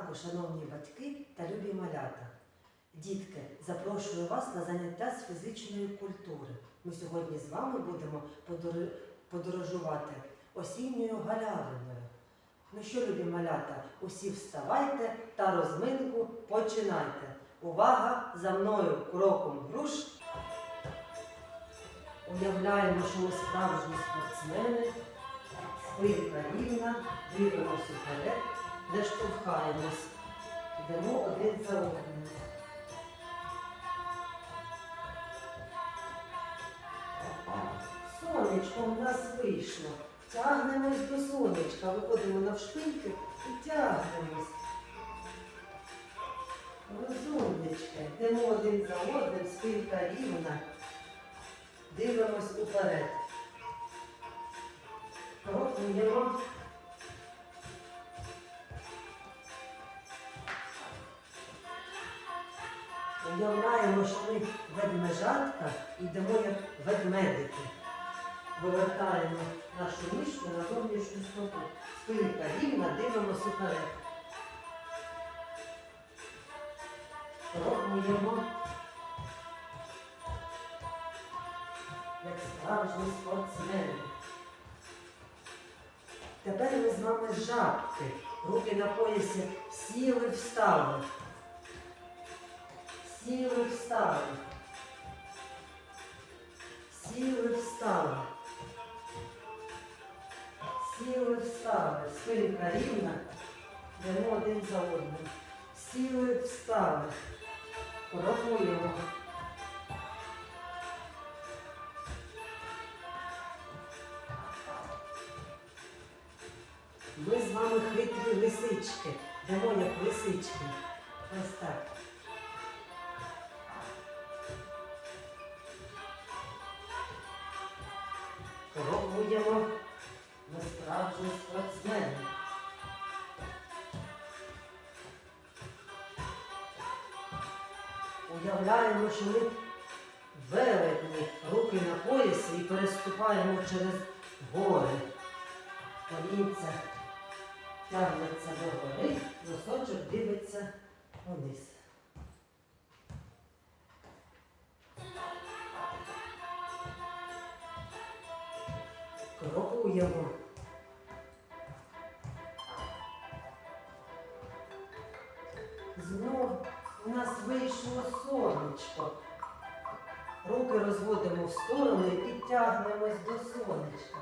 ранку, шановні батьки та любі малята. Дітки, запрошую вас на заняття з фізичної культури. Ми сьогодні з вами будемо подорожувати осінньою галявиною. Ну що, любі малята, усі вставайте та розминку починайте. Увага! За мною кроком руш. Уявляємо, що ми справжні спортсмени. Спинка рівна, дивимося вперед, не штовхаємось. Йдемо один за одним. Сонечко в нас вийшло. Тягнемось до сонечка, виходимо навшпиньки і тягнемось. Розумнички, йдемо один за одним, спинка рівна. Дивимось уперед. Крокуємо. Уявляємо, що ми ведмежатка йдемо як ведмедики. Вивертаємо нашу ніжку на зовнішню стопу. Спинка рівна, дивимося вперед. Крокуємо. Як справжні спортсмени. Тепер ми з вами жабки. Руки на поясі сіли, встали. Сіли, встали. Сіли, встали. Сіли, встали. Спинка рівна. Йдемо один за одним. Сіли, встали. Рахуємо. Ми з вами хитрі лисички. Йдемо як лисички. Ось так. Пробуємо на справжні спортсмени. Уявляємо, що ми велетні, руки на поясі і переступаємо через гори. Колінця тягнеться до гори, носочок дивиться вниз. Крокуємо. Знов у нас вийшло сонечко. Руки розводимо в сторони і тягнемось до сонечка.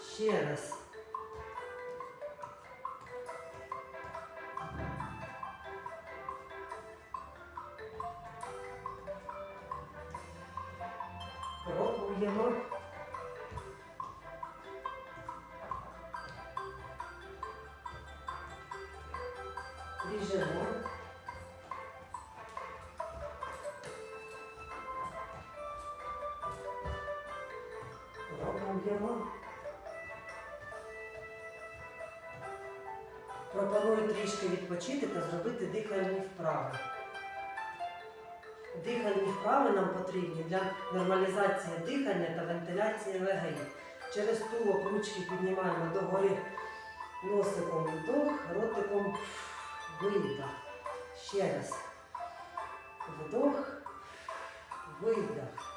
Ще раз. Пробуємо. Біжимо. Пробуємо. Пропоную трішки відпочити та зробити дихальні вправи. Дихальні вправи нам потрібні для нормалізації дихання та вентиляції легень. Через тулуб ручки піднімаємо догори носиком вдох, ротиком видох. Ще раз. Вдох, видох.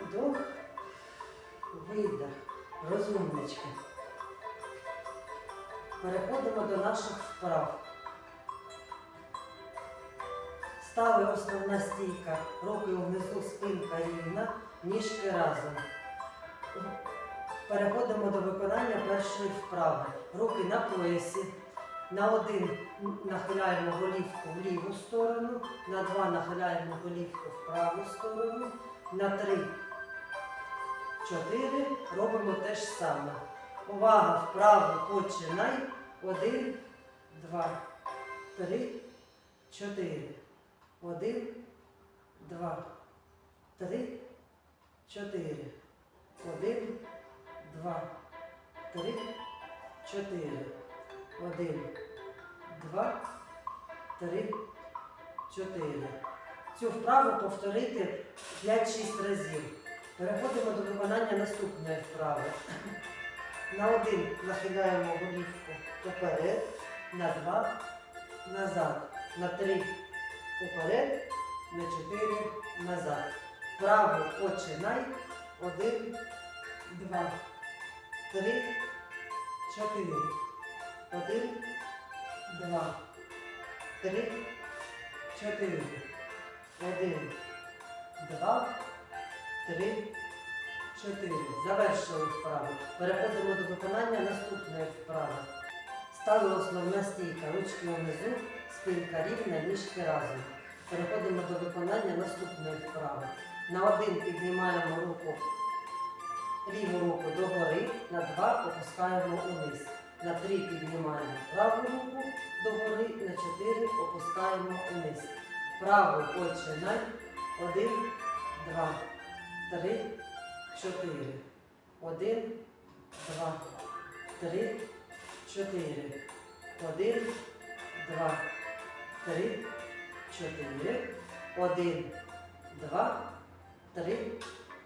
Вдох, видох. Розумнички. Переходимо до наших вправ. Стави основна стійка, руки внизу, спинка рівна, ніжки разом. Переходимо до виконання першої вправи. Руки на поясі. На один нахиляємо голівку в ліву сторону, на два нахиляємо голівку в праву сторону, на три, чотири робимо те ж саме. Увага, вправо починай. Один, два, три, чотири. Один, два, три, чотири. Один, два, три, чотири. Один, два, три, чотири. Цю вправу повторити 5-6 разів. Переходимо до виконання наступної вправи. На один нахиляємо голівку уперед, на два назад, на три уперед, на чотири назад. Право починай. Один, два, три, чотири. Один, два, три, чотири. Один, два, три, чотири. Завершили вправу. Переходимо до виконання наступної вправи. Стали основна стійка, ручки внизу, спинка рівна, ніжки разом. Переходимо до виконання наступної вправи. На один піднімаємо руку, ліву руку догори, на два опускаємо униз. На три піднімаємо праву руку догори, на чотири опускаємо униз. Праву починай. Один, два, три, чотири. Один, два, три, чотири. Один, два, три, чотири. Один, два, три,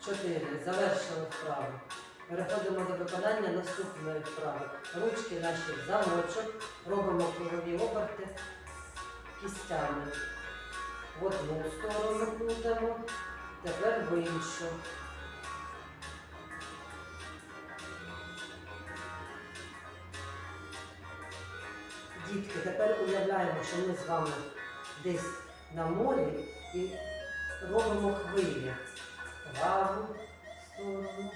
чотири. Завершили вправу. Переходимо до виконання наступної вправи. Ручки наші в замочок. Робимо кругові оберти кістями. В одну сторону крутимо, тепер в іншу. Уявляємо, що ми з вами десь на морі і робимо хвилі. Праву сторону,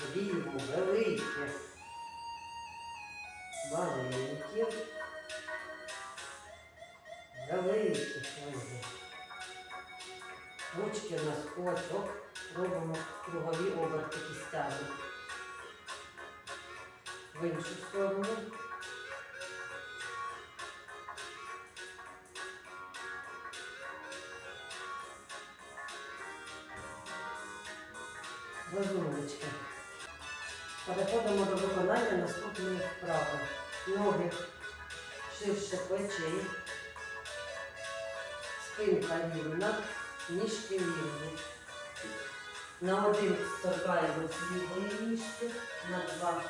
в ліву, великі, маленькі, великі хвилі. Ручки на скотчок, робимо кругові оберти кістями. В іншу сторону. Розумнички. Переходимо до виконання наступної вправи. Ноги ширше плечей, спинка рівна, ніжки рівні. На один торкаємось лівої ніжки, на два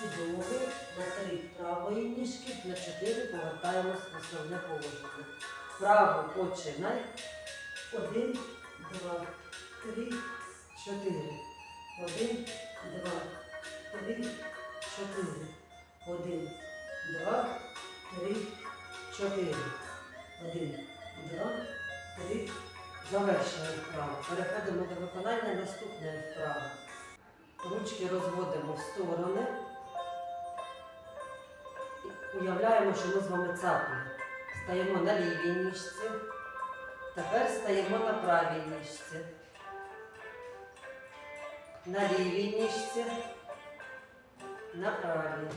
підлоги, на три правої ніжки, на чотири повертаємось в основне положення. Право починай. Один, два, три, чотири. Один, два, три, чотири. Один, два, три, чотири. Один, два, три. Завершили вправу. Переходимо до виконання наступної вправи. Ручки розводимо в сторони. Уявляємо, що ми з вами цапли. Стаємо на лівій ніжці. Тепер стаємо на правій ніжці. На лівій ніжці. На правій.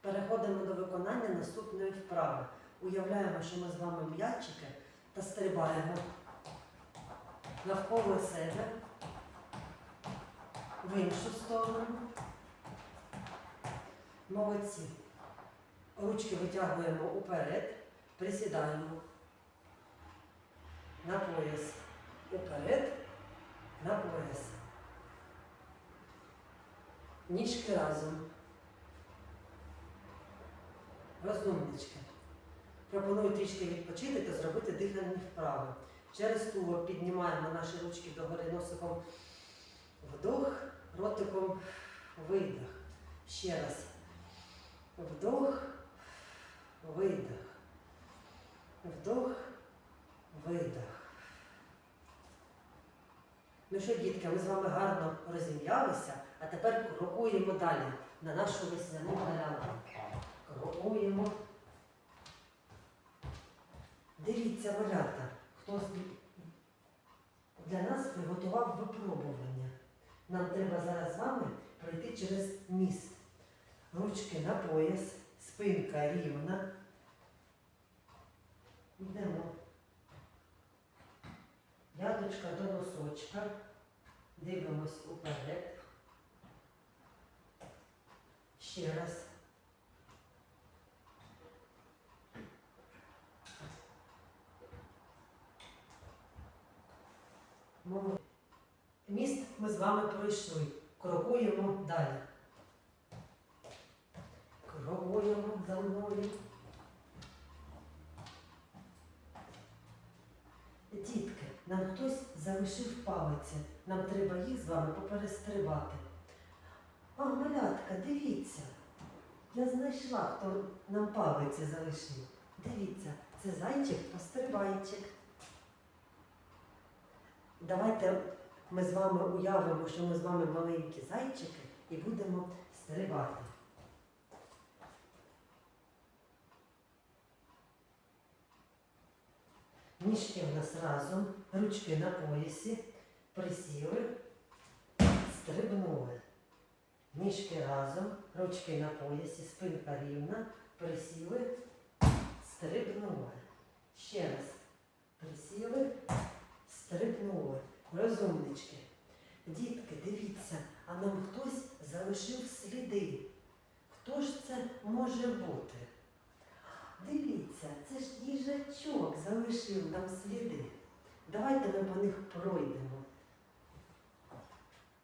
Переходимо до виконання наступної вправи. Уявляємо, що ми з вами м'ячики та стрибаємо навколо себе в іншу сторону. Молодці. Ручки витягуємо уперед, присідаємо на пояс. Уперед, на пояс. Ніжки разом. Розумнички. Пропоную трішки відпочити та зробити дихальні вправи. Через тулуб піднімаємо наші ручки догори носиком вдох, ротиком видих. Ще раз. Вдох, видих. Вдох, видих. Ну що, дітки, ми з вами гарно розім'ялися, а тепер крокуємо далі на нашу весняну галявину. Крокуємо. Дивіться, малята, хто для нас приготував випробування. Нам треба зараз з вами пройти через міст. Ручки на пояс, спинка рівна. Йдемо. Яточка до носочка. Дивимось уперед. Ще раз. Міст ми з вами пройшли. Крокуємо далі. Крокуємо за мною. Дітки, нам хтось залишив палиці. Нам треба їх з вами поперестрибати. А, малятка, дивіться. Я знайшла, хто нам палиці залишив. Дивіться, це зайчик пострибайчик. Давайте ми з вами уявимо, що ми з вами маленькі зайчики і будемо стрибати. Ніжки в нас разом, ручки на поясі, присіли, стрибнули. Ніжки разом, ручки на поясі, спинка рівна, присіли, стрибнули. Ще раз. Присіли, стрибнули. Розумнички. Дітки, дивіться, а нам хтось залишив сліди. Хто ж це може бути? Дивіться, це ж їжачок залишив нам сліди. Давайте ми по них пройдемо.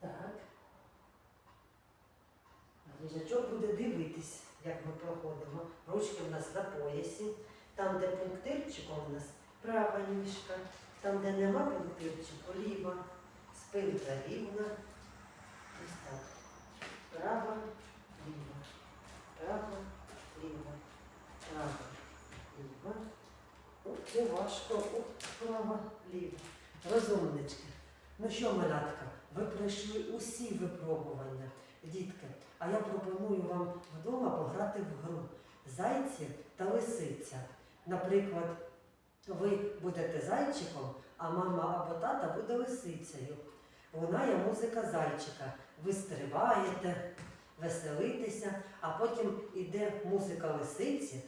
Так. Їжачок буде дивитись, як ми проходимо. Ручки в нас на поясі. Там, де пунктирчиком у нас права ніжка, там, де нема пунктирчику, ліва, спинка рівна. Ось так. Права, ліва, права, ліва, права, ліва. Це важко. Ух, права, ліва. Розумнички. Ну що, малятка, ви пройшли усі випробування, дітки. А я пропоную вам вдома пограти в гру Зайці та лисиця. Наприклад, ви будете зайчиком, а мама або тата буде лисицею. Лунає музика зайчика. Ви стрибаєте, веселитеся, а потім іде музика лисиці.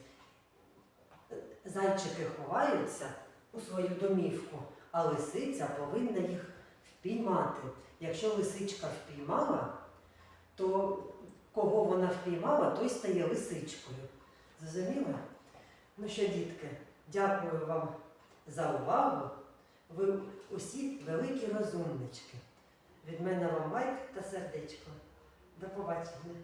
Зайчики ховаються у свою домівку, а лисиця повинна їх впіймати. Якщо лисичка впіймала, то кого вона впіймала, той стає лисичкою. Зрозуміли? Ну що, дітки, дякую вам за увагу. Ви усі великі розумнички. Від мене вам лайк та сердечко. До побачення.